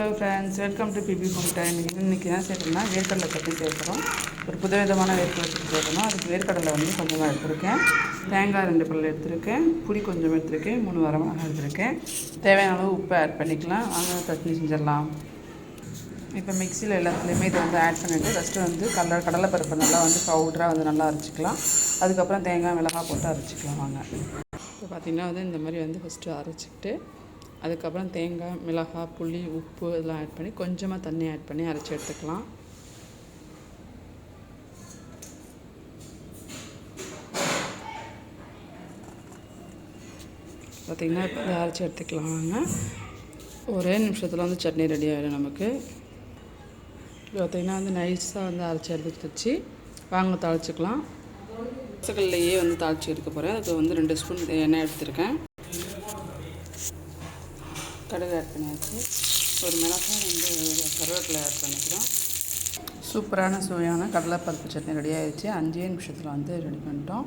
Hello friends welcome to BB home time இன்றைக்கி என்ன செய்யணும்னா வேர்க்கடலை பற்றி சேர்க்குறோம் ஒரு புதவிதமான வேர்க்கடலை பற்றி சேர்க்கணும் அதுக்கு வேர்க்கடலை வந்து கொஞ்சமாக எடுத்திருக்கேன். தேங்காய் ரெண்டு பல் எடுத்திருக்கேன். புளி கொஞ்சம் எடுத்திருக்கேன். மூணு வரமிளகாய் எடுத்திருக்கேன். தேவையான அளவு உப்பு ஆட் பண்ணிக்கலாம். வாங்க சட்னி செஞ்சிடலாம். இப்போ மிக்சியில் எல்லாத்துலேயுமே இதை வந்து ஆட் பண்ணிவிட்டு ஃபஸ்ட்டு வந்து கடலை கடலைப்பருப்பு நல்லா வந்து பவுடராக வந்து நல்லா அரைச்சிக்கலாம். அதுக்கப்புறம் தேங்காய் மிளகாய் போட்டு அரைச்சிக்கலாம். வாங்க. இப்போ பார்த்திங்கன்னா வந்து இந்த மாதிரி வந்து ஃபஸ்ட்டு அரைச்சிக்கிட்டு அதுக்கப்புறம் தேங்காய் மிளகாய் புளி உப்பு இதெல்லாம் ஆட் பண்ணி கொஞ்சமாக தண்ணி ஆட் பண்ணி அரைச்சி எடுத்துக்கலாம். பார்த்திங்கன்னா இப்போ அரைச்சி எடுத்துக்கலாம் வாங்க ஒரே நிமிஷத்தில் வந்து சட்னி ரெடி ஆகிடும் நமக்கு. பார்த்திங்கன்னா வந்து நைஸாக வந்து அரைச்சி எடுத்து வச்சு வாங்க தாளிச்சிக்கலாம். பசங்கள்லையே வந்து தாளித்து எடுக்க போகிறேன் அதுக்கு வந்து ரெண்டு ஸ்பூன் எண்ணெய் எடுத்திருக்கேன். கடுகு ஆட் பண்ணியாச்சு. ஒரு மிளகாய் வந்து கருவேப்பிலை ஆட் பண்ணிக்கிறோம். சூப்பரான சுவையான கடலைப்பருப்பு சட்னி ரெடி ஆகிடுச்சு அஞ்சே நிமிஷத்தில் வந்து ரெடி பண்ணிட்டோம்.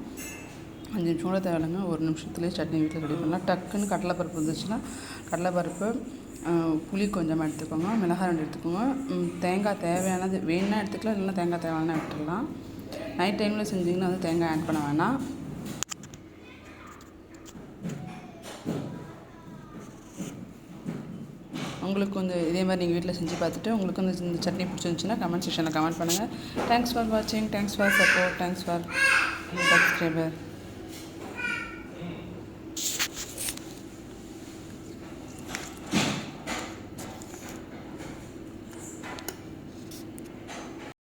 அஞ்சு நிமிஷம் கூட தேவையில்லைங்க. ஒரு நிமிஷத்துலேயே சட்னி வீட்டில் ரெடி பண்ணலாம். டக்குன்னு கடலைப்பருப்பு இருந்துச்சுன்னா கடலைப்பருப்பு புளி கொஞ்சமாக எடுத்துக்கோங்க. மிளகாய் ரெண்டு எடுத்துக்கோங்க. தேங்காய் தேவையானது வேணுன்னா எடுத்துக்கலாம். இல்லைன்னா தேங்காய் தேவையான விட்டுடலாம். நைட் டைமில் செஞ்சிங்கன்னா வந்து தேங்காய் ஆட் பண்ண வேணாம். உங்களுக்கு வந்து இதே மாதிரி நீங்கள் வீட்டில் செஞ்சு பார்த்துட்டு உங்களுக்கு வந்து இந்த சட்னி பிடிச்சிருந்துச்சுன்னா கமெண்ட் செக்ஷனில் கமெண்ட் பண்ணுங்கள் தேங்க்ஸ் ஃபார் வாட்சிங் thanks for support thanks for subscriber